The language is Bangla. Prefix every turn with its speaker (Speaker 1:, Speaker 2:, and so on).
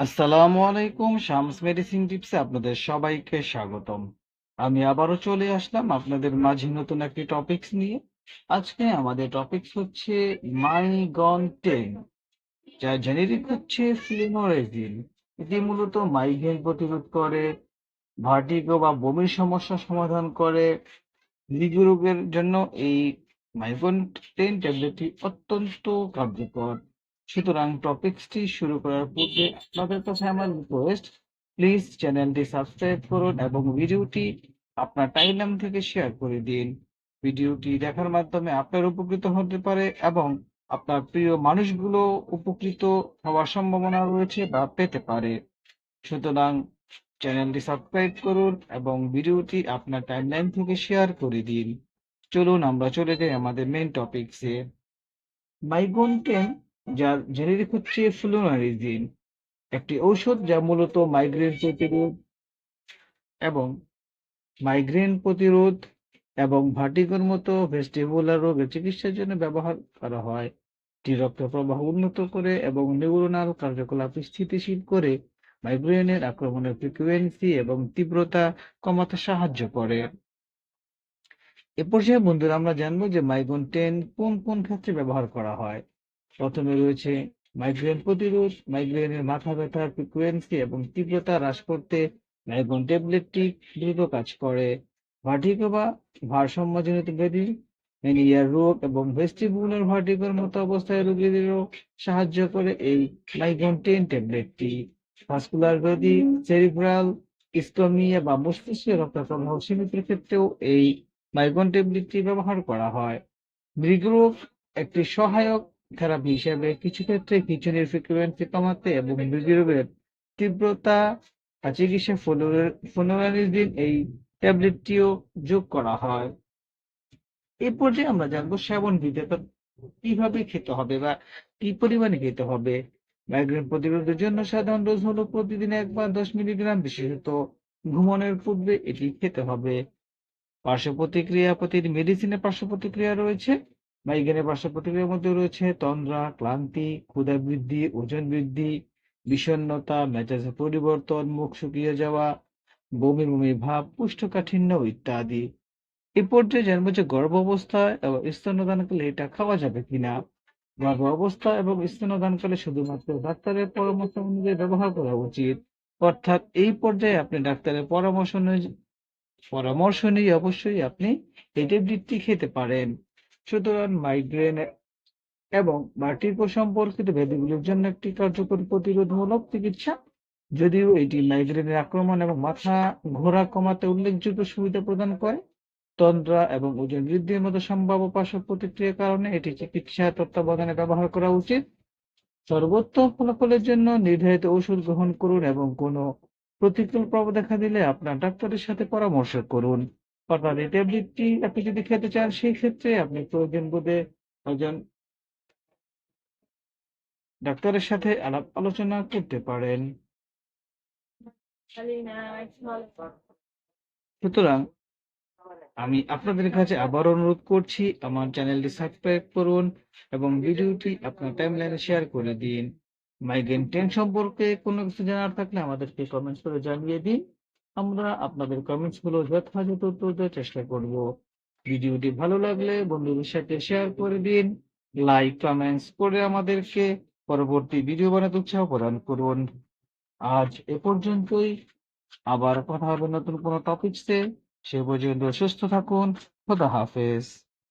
Speaker 1: আসসালামু আলাইকুম, শামস মেডিসিন টিপসে আপনাদের সবাইকে স্বাগতম। আমি আবারও চলে আসলাম আপনাদের মাঝে নতুন একটি টপিকস নিয়ে। আজকে আমাদের টপিকস হচ্ছে মাইগন টেন যার জেনেরিক হচ্ছে ফ্লিনোরেজিন এটি মূলত মাইগ্রেন প্রতিরোধ করে, ভার্টিগো বা বমির সমস্যা সমাধান করে হৃদরোগের জন্য এই মাইগ্রেন টেন ট্যাবলেটটি অত্যন্ত কার্যকর। সুতরাং টপিকসটি শুরু করার পূর্বে আপনাদের কাছে আমার রিকোয়েস্ট প্লিজ চ্যানেলটি সাবস্ক্রাইব করুন এবং ভিডিওটি আপনার টাইমলাইন থেকে শেয়ার করে দিন। ভিডিওটি দেখার মাধ্যমে আপনার উপকৃত হতে পারে এবং আপনার প্রিয় মানুষগুলো উপকৃত হওয়ার সম্ভাবনা রয়েছে বা পেতে পারে। সুতরাং চ্যানেলটি সাবস্ক্রাইব করুন এবং ভিডিওটি আপনার টাইমলাইন থেকে শেয়ার করে দিন। চলুন আমরা চলে যাই আমাদের মেইন টপিকসে মাইগ্রেন টেন যার জেনেরিক হচ্ছে ফ্লুনারিজিন একটি ঔষধ যা মূলত মাইগ্রেন প্রতিরোধ এবং মাইগ্রেন প্রতিরোধ এবং ভার্টিগোর মতো ভেস্টিবুলার রোগের চিকিৎসার জন্য ব্যবহার করা হয়। এটি রক্ত প্রবাহ উন্নত করে এবং নিউরোনাল কার্যকলাপ স্থিতিশীল করে মাইগ্রেনের আক্রমণের ফ্রিকুয়েন্সি এবং তীব্রতা কমাতে সাহায্য করে। এ পর্যায়ে বন্ধুরা আমরা জানব যে মাইগ্রেন টেন কোন কোন ক্ষেত্রে ব্যবহার করা হয়। প্রথমে রয়েছে মাইগ্রেন প্রতিরোধ মাইগ্রেনের মাথা ব্যথার ফ্রিকোয়েন্সি এবং তীব্রতা হ্রাস করতে মাইগ্রেন ট্যাবলেটটি দ্রুত কাজ করে। ভার্টিগো বা ভারসাম্যজনিত ব্যাধি ম্যানিয়ার রোগ এবং ভেস্টিবুলার ভার্টিগোর মতো অবস্থায় রোগীদেরও সাহায্য করে এই মাইগ্রেন টেন ট্যাবলেটটি ভাস্কুলার ব্যাধি সেরিব্রাল ইস্টোমিয়া বা মস্তিষ্কে রক্ত সীমিতের ক্ষেত্রেও এই মাইগ্রেন ট্যাবলেটটি ব্যবহার করা হয়। মৃগরোগ একটি সহায়ক থেরাপি হিসাবে কিছু ক্ষেত্রে খিঁচুনির ফ্রিকোয়েন্সি কমাতে এবং হৃদরোগের তীব্রতা চিকিৎসা ফ্লোরানিজিন এই ট্যাবলেটটিও যোগ করা হয়। এই পর্যায়ে আমরা জানব সেবন বিধি কীভাবে খেতে হবে বা কি পরিমাণে খেতে হবে। মাইগ্রেন প্রতিরোধের জন্য সাধারণ ডোজ হলো প্রতিদিন একবার দশ মিলিগ্রাম বিশেষত। ঘুমানোর পূর্বে এটি খেতে হবে। পার্শ্ব প্রতিক্রিয়া, প্রতিটি মেডিসিনের পার্শ্ব প্রতিক্রিয়া রয়েছে। মাইগ্রেনের পার্শ্ব প্রতিক্রিয়ার মধ্যে রয়েছে তন্দ্রা, ক্লান্তি, ক্ষুধা বৃদ্ধি, ওজন বৃদ্ধি, বিষণ্ণতা মেজাজের পরিবর্তন, মুখ শুকিয়ে যাওয়া, বমি বমি ভাব কোষ্ঠকাঠিন্য ইত্যাদি। এ পর্যায়ে জানব যে গর্ভ অবস্থায় এবং স্তন্যদানকালে এটা খাওয়া যাবে কিনা। গর্ভ অবস্থা এবং স্তন্যদানকালে শুধুমাত্র ডাক্তারের পরামর্শ অনুযায়ী ব্যবহার করা উচিত। অর্থাৎ এই পর্যায়ে আপনি ডাক্তারের পরামর্শ অনুযায়ী, পরামর্শ নিয়ে অবশ্যই আপনি এই বৃত্তি খেতে পারেন। সুতরাং মাইগ্রেন এবং ভার্টিগো সম্পর্কিত ব্যাধিগুলির জন্য একটি কার্যকরী প্রতিরোধমূলক চিকিৎসা। যদিও এটি মাইগ্রেনের আক্রমণ এবং মাথা ঘোরা কমাতে উল্লেখযোগ্য সুবিধা প্রদান করে, তন্দ্রা এবং ওজন বৃদ্ধির মতো সম্ভাব্য পার্শ্ব প্রতিক্রিয়ার কারণে এটি চিকিৎসা তত্ত্বাবধানে ব্যবহার করা উচিত। সর্বোত্তম ফলাফলের জন্য নির্ধারিত ওষুধ গ্রহণ করুন এবং কোনো প্রতিকূল প্রভাব দেখা দিলে আপনার ডাক্তারের সাথে পরামর্শ করুন। অর্থাৎ এই ট্যাবলেটটি আপনি যদি খেতে চান, সেই ক্ষেত্রে আপনি প্রয়োজন বোধে একজন ডাক্তারের সাথে আলাপ আলোচনা করতে পারেন। সুতরাং আমি আপনাদের কাছে আবার অনুরোধ করছি, আমার চ্যানেলটি সাবস্ক্রাইব করুন এবং ভিডিওটি আপনার টাইমলাইনে শেয়ার করে দিন। মাইগ্রেন টেন সম্পর্কে কোনো কিছু জানার থাকলে আমাদেরকে কমেন্টস করে জানিয়ে দিন। আমরা আপনাদের কমেন্টসগুলো যথাযথ দেওয়ার চেষ্টা করব। ভিডিওটি ভালো লাগলে বন্ধুদের সাথে শেয়ার করে দিন লাইক কমেন্টস করে আমাদেরকে পরবর্তী ভিডিও বানাতে উৎসাহ প্রদান করুন। আজ এ পর্যন্তই। আবার কথা হবে নতুন কোনো টপিকসে সে পর্যন্ত সুস্থ থাকুন। খোদা হাফেজ।